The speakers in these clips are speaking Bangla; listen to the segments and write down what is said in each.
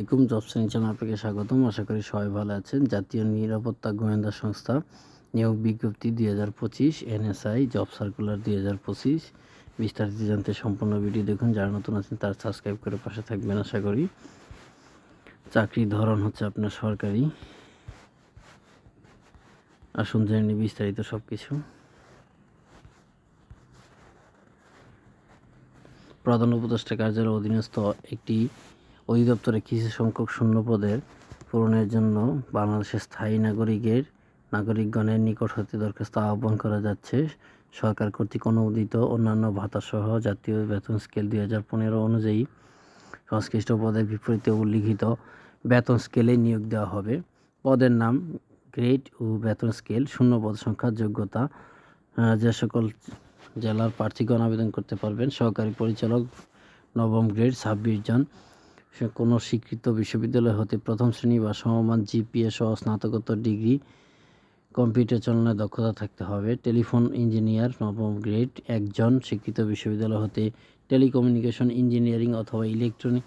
আসসালামাইকুম জব চ্যানেল আপনাকে স্বাগতম। আশা করি সবাই ভালো আছেন। জাতীয় নিরাপত্তা গোয়েন্দা সংস্থা নিয়োগ বিজ্ঞপ্তি দুই হাজার পঁচিশ, এনএসআই, জব সার্কুলার দুই হাজার পঁচিশ। বিস্তারিত জানতে সম্পূর্ণ ভিডিও দেখুন। যারা নতুন আছেন, তারা সাবস্ক্রাইব করে পাশে থাকবেন, আশা করি। চাকরির ধরন হচ্ছে আপনার সরকারি। আসুন জেনে বিস্তারিত সব কিছু প্রধান উপদেষ্টা কার্যালয়ের অধীনস্থ একটি অধিদপ্তরে কিছু সংখ্যক শূন্য পদের পূরণের জন্য বাংলাদেশের স্থায়ী নাগরিকের, নাগরিকগণের নিকট হতে দরখাস্ত আহ্বান করা যাচ্ছে। সরকার কর্তৃক অনুমোদিত অন্যান্য ভাতাসহ জাতীয় বেতন স্কেল দুই হাজার পনেরো অনুযায়ী সংশ্লিষ্ট পদের বিপরীতে উল্লিখিত বেতন স্কেলে নিয়োগ দেওয়া হবে। পদের নাম, গ্রেড ও বেতন স্কেল শূন্য পদ সংখ্যা, যোগ্যতা যে সকল জেলার প্রার্থীগণ আবেদন করতে পারবেন। সহকারী পরিচালক নবম গ্রেড ছাব্বিশ জন সে কোনো স্বীকৃত বিশ্ববিদ্যালয় হতে প্রথম শ্রেণি বা সমমান জিপিএ সহ স্নাতকোত্তর ডিগ্রি কম্পিউটার চালনায় দক্ষতা থাকতে হবে। টেলিফোন ইঞ্জিনিয়ার, নবম গ্রেড, একজন স্বীকৃত বিশ্ববিদ্যালয় হতে টেলিকমিউনিকেশন ইঞ্জিনিয়ারিং অথবা ইলেকট্রনিক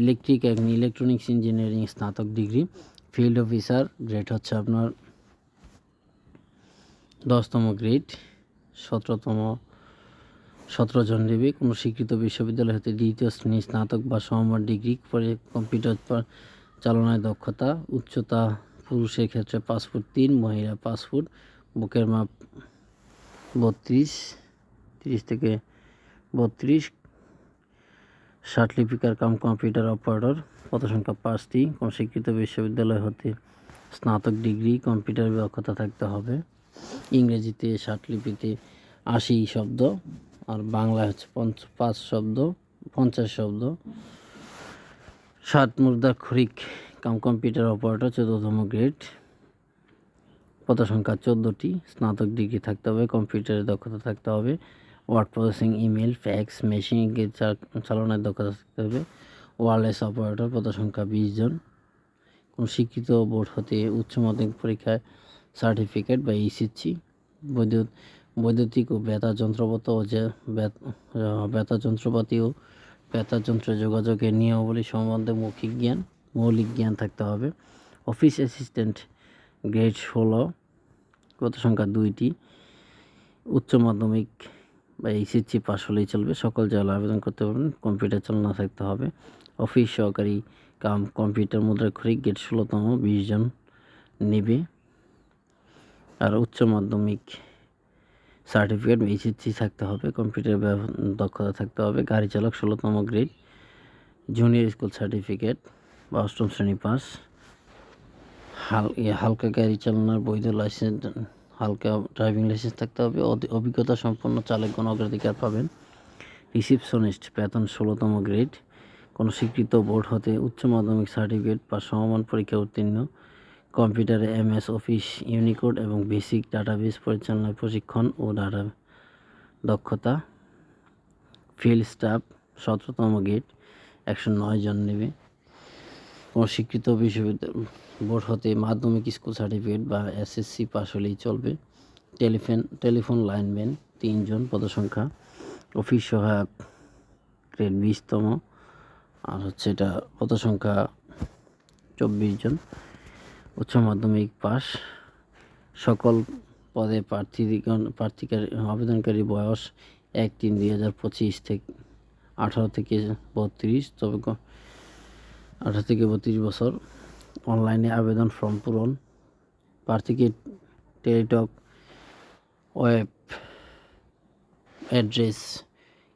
ইলেকট্রিক এবং ইলেকট্রনিক্স ইঞ্জিনিয়ারিং স্নাতক ডিগ্রি। ফিল্ড অফিসার, গ্রেড হচ্ছে আপনার দশতম গ্রেড, সতেরোতম সতেরো জন নেবে কোনো স্বীকৃত বিশ্ববিদ্যালয় হতে দ্বিতীয় শ্রেণি স্নাতক বা সমমান ডিগ্রি পরে কম্পিউটার চালনায় দক্ষতা, উচ্চতা, পুরুষের ক্ষেত্রে পাঁচ ফুট তিন, মহিলা পাঁচ ফুট, বুকের মাপ বত্রিশ, তিরিশ থেকে বত্রিশ, ষাট লিপিকার কাম কম্পিউটার অপারেটর পদ সংখ্যা পাঁচটি, কোন স্বীকৃত বিশ্ববিদ্যালয় হতে স্নাতক ডিগ্রি, কম্পিউটার দক্ষতা থাকতে হবে। ইংরেজিতে ষাট লিপিতে আশি শব্দ আর বাংলায় হচ্ছে পঞ্চ পাঁচ শব্দ, পঞ্চাশ শব্দ। সাত মুদ্রাক্ষরিক কাম কম্পিউটার অপারেটর চতুর্থম গ্রেড। পদ সংখ্যা চোদ্দোটি। স্নাতক ডিগ্রি থাকতে হবে, কম্পিউটারের দক্ষতা থাকতে হবে। Word processing email fax, machine চালনার দক্ষতা থাকতে হবে। ওয়ারলেস অপারেটর, পদ সংখ্যা বিশ জন। কোনো শিক্ষিত বোর্ড হতে উচ্চ মাধ্যমিক পরীক্ষায় সার্টিফিকেট বা এইচএসসি বৈদ্যুৎ বৈদ্যুতিক ও বেতার যন্ত্রপাতি ও যে বেতার যন্ত্রপাতি ও বেতার যন্ত্র যোগাযোগের নিয়মাবলী সম্বন্ধে মৌখিক জ্ঞান, মৌলিক জ্ঞান থাকতে হবে। অফিস অ্যাসিস্ট্যান্ট গ্রেড ষোলো কত সংখ্যা দুইটি, উচ্চ মাধ্যমিক বা এইচএসসি পাস হলেই চলবে। সকল জেলা আবেদন করতে পারবেন, কম্পিউটার চালনা থাকতে হবে। অফিস সহকারী কাম, কম্পিউটার মুদ্রাক্ষরিক গেট ষোলোতম, বিশ জন নেবে। আর উচ্চ মাধ্যমিক সার্টিফিকেট এইচএসসি থাকতে হবে কম্পিউটার দক্ষতা থাকতে হবে, গাড়ি চালক, ষোলোতম গ্রেড জুনিয়র স্কুল সার্টিফিকেট বা অষ্টম শ্রেণি পাস হাল হালকা গাড়ি চালানোর বৈধ লাইসেন্স হালকা ড্রাইভিং লাইসেন্স থাকতে হবে অভিজ্ঞতা সম্পন্ন চালকগণ অগ্রাধিকার পাবেন। রিসিপশনিস্ট বেতন ষোলোতম গ্রেড কোনো স্বীকৃত বোর্ড হতে উচ্চ মাধ্যমিক সার্টিফিকেট বা সমমান পরীক্ষা উত্তীর্ণ। কম্পিউটারে, এমএস অফিস, ইউনিকোড এবং বেসিক ডাটাবেস পরিচালনায় প্রশিক্ষণ ও ডাটা দক্ষতা। ফিল্ড স্টাফ, সতেরোতম গেট একশো নয় জন নেবে। কোনো স্বীকৃত বিশ্ববিদ্যালয় বোর্ড হতে মাধ্যমিক স্কুল সার্টিফিকেট বা এসএসসি পাস হলেই চলবে। টেলিফোন টেলিফোন লাইনম্যান তিনজন পদসংখ্যা। অফিস সহায়ক, গ্রেড বিশতম। আর হচ্ছে এটা পদসংখ্যা চব্বিশ জন। উচ্চ মাধ্যমিক পাস। সকল পদে প্রার্থীগণ প্রার্থীকার আবেদনকারী বয়স এক তিন দুই হাজার পঁচিশ থেকে আঠারো থেকে বত্রিশ, তবে আঠারো থেকে বত্রিশ বছর। অনলাইনে আবেদন ফর্ম পূরণ। প্রার্থীকে Teletalk web address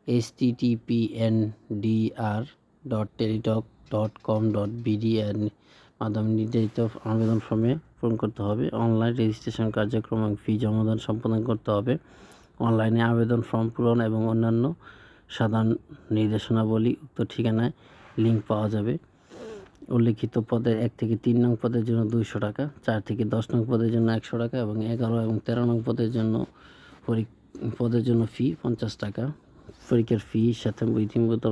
H T T P N D R dot Teletalk dot com dot BD মাধ্যমে নির্ধারিত আবেদন ফর্মে পূরণ করতে হবে। অনলাইন রেজিস্ট্রেশন কার্যক্রম এবং ফি জমাদান সম্পাদন করতে হবে। অনলাইনে আবেদন ফর্ম পূরণ এবং অন্যান্য সাধারণ নির্দেশনাবলী উক্ত ঠিকানায় লিঙ্ক পাওয়া যাবে। উল্লিখিত পদের এক থেকে তিন নং পদের জন্য দুইশো টাকা, চার থেকে দশ নং পদের জন্য একশো টাকা এবং এগারো এবং তেরো নং পদের জন্য পদের জন্য ফি পঞ্চাশ টাকা। পরীক্ষার ফি সাথে ইতিমধ্যে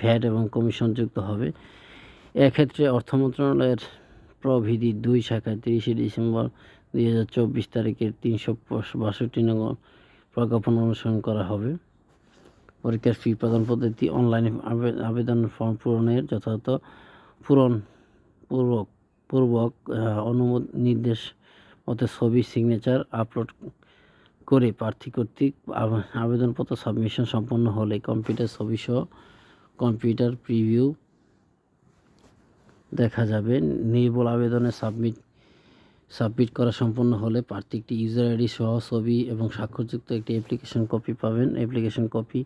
ভ্যাট এবং কমিশন যুক্ত হবে। এক্ষেত্রে অর্থ মন্ত্রণালয়ের প্রবিধি দুই শাখায়, তিরিশে ডিসেম্বর দুই হাজার চব্বিশ তারিখের তিনশো বাষট্টি নং প্রজ্ঞাপন অনুসরণ করা হবে। পরীক্ষার ফি প্রদান পদ্ধতি, অনলাইনে আবেদন ফর্ম পূরণের যথাযথ পূরণ পূর্বক পূর্বক অনুমোদ নির্দেশ মতো ছবি সিগনেচার আপলোড করে প্রার্থী কর্তৃক আবেদনপত্র সাবমিশন সম্পন্ন হলে কম্পিউটার ছবি সহ কম্পিউটার প্রিভিউ দেখা যাবে। নির্ভুল আবেদনে সাবমিট সাবমিট করা সম্পন্ন হলে প্রার্থী একটি ইউজার আইডি সহ ছবি এবং স্বাক্ষরযুক্ত একটি অ্যাপ্লিকেশন কপি পাবেন। অ্যাপ্লিকেশন কপি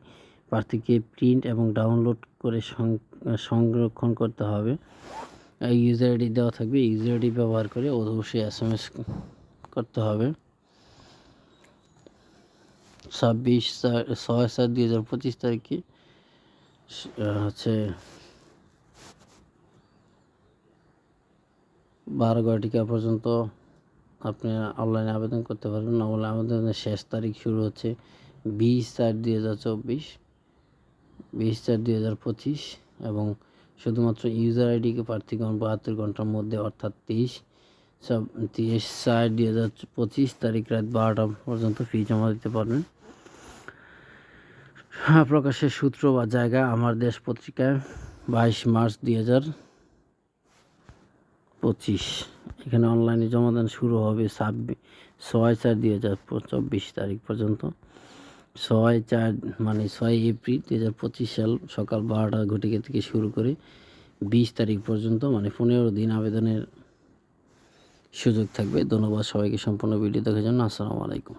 প্রার্থীকে প্রিন্ট এবং ডাউনলোড করে সংরক্ষণ করতে হবে। ইউজার আইডি দেওয়া থাকবে। ইউজার আইডি ব্যবহার করে অবশ্যই এস এম এস করতে হবে। ছাব্বিশ চার- ছয় সাত দুই হাজার পঁচিশ তারিখে হচ্ছে বারো ঘটিকা পর্যন্ত আপনি অনলাইনে আবেদন করতে পারবেন। অনলাইন আবেদনের শেষ তারিখ শুরু হচ্ছে বিশ চার দুই হাজার চব্বিশ, বিশ চার দুই হাজার পঁচিশ এবং শুধুমাত্র ইউজার আইডিকে প্রার্থীগণ বাহাত্তর ঘণ্টার মধ্যে, অর্থাৎ তেইশ সব তিরিশ চার দুই হাজার পঁচিশ তারিখ রাত বারোটা পর্যন্ত ফি জমা দিতে পারবেন। প্রকাশের সূত্র বা জায়গা আমার দেশ পত্রিকায় বাইশ মার্চ দুই হাজার পঁচিশ। এখানে অনলাইনে জমাদান শুরু হবে ছাব্বিশ ছয় চার দুই হাজার চব্বিশ তারিখ পর্যন্ত। ছয় চার মানে ছয় এপ্রিল দুই হাজার পঁচিশ সাল সকাল বারোটা ঘটিকা থেকে শুরু করে বিশ তারিখ পর্যন্ত মানে পনেরো দিন আবেদনের সুযোগ থাকবে। ধন্যবাদ সবাইকে সম্পূর্ণ ভিডিও দেখার জন্য। আসসালামু আলাইকুম।